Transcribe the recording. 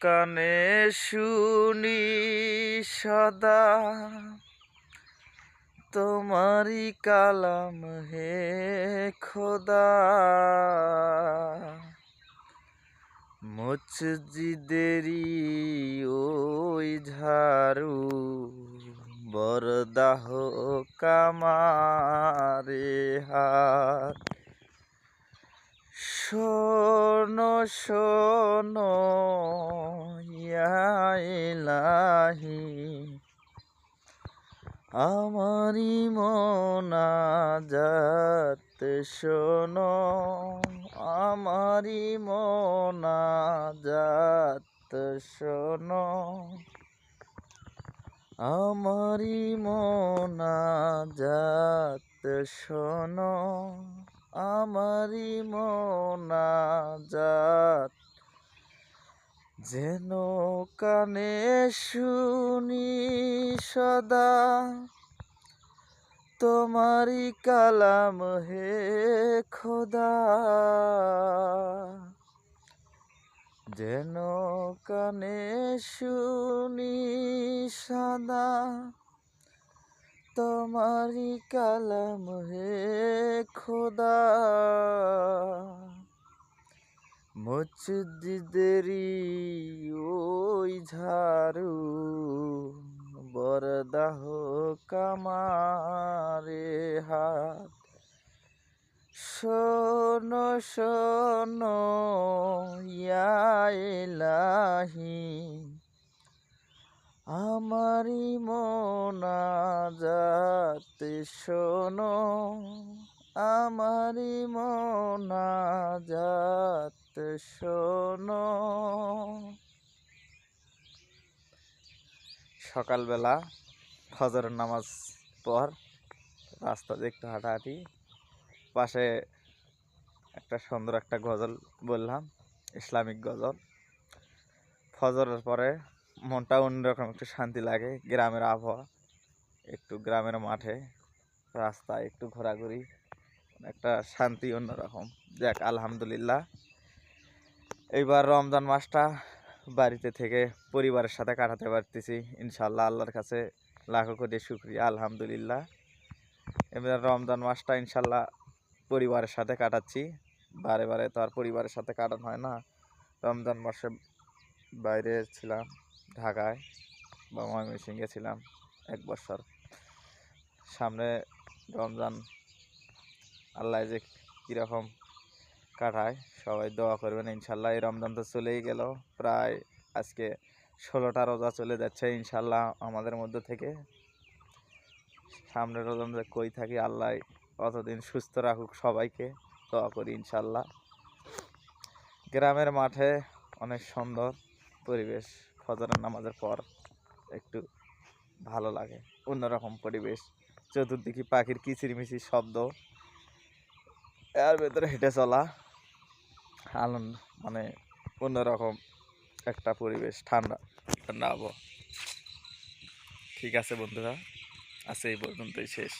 কানে শুনি সদা। তোমারি কালাম হে খোদা। মসজিদেরি ওই ঝাড়ু বরদাহ কামারে হাত। শোনো শোনো ইলাহি। আমারি মোনাজাত শোনো আমারি মোনাজাত শোনো। আমারি মোনাজাত শোনো আমারি মোনাজাত। যেন কানে শুনি সদা তোমারি কালাম হে খোদা। যেন কানে শুনি সদা তোমারি কালাম হে খোদা। মসজিদেরি ওই ঝাড়ু বরদাহ কামারে হাত। শোনো শোনো মোনাজাত শোনো আমারি মোনাজাত শোনো। সকালবেলা ফজরের নামাজ পর রাস্তা একটু হাঁটাহাঁটি, পাশে একটা সুন্দর একটা গজল বললাম, ইসলামিক গজল। ফজরের পরে মনটা অন্যরকম, একটু শান্তি লাগে, গ্রামের আবহাওয়া। একটু গ্রামের মাঠে, রাস্তায় একটু ঘোরাঘুরি, একটা শান্তি অন্যরকম। যাক, আলহামদুলিল্লাহ। এইবার রমজান মাসটা বাড়িতে থেকে পরিবারের সাথে কাটাতে পারতেছি। ইনশাল্লাহ আল্লাহর কাছে লাখো কোটি শুক্রিয়া, আলহামদুলিল্লাহ। এবার রমজান মাসটা ইনশাল্লাহ পরিবারের সাথে কাটাচ্ছি। বারে বারে তো আর পরিবারের সাথে কাটানো হয় না। রমজান মাসে বাইরে ছিলাম, ঢাকায়, বা ময়মনসিংহে ছিলাম এক বছর। সামনে রমজান, আল্লাহ যে কীরকম কাটায়, সবাই দোয়া করবেন, ইনশাল্লাহ। এই রমজান তো চলেই গেল। প্রায় আজকে ষোলোটা রোজা চলে যাচ্ছে, ইনশাল্লাহ, আমাদের মধ্যে থেকে। সামনে রোজা যে কই থাকি, আল্লাহ অতদিন সুস্থ রাখুক সবাইকে। দোয়া করি, ইনশাল্লাহ। গ্রামের মাঠে অনেক সুন্দর পরিবেশ, ফজরের নামাজের পর একটু ভালো লাগে, অন্যরকম পরিবেশ। চতুর্দিকে পাখির কিচিরমিচির শব্দ। এর ভেতরে হেঁটে চলা আনন্দ মানে অন্যরকম একটা পরিবেশ, ঠান্ডা ঠান্ডা আবহাওয়া। ঠিক আছে বন্ধুরা আছে এই পর্যন্তই শেষ।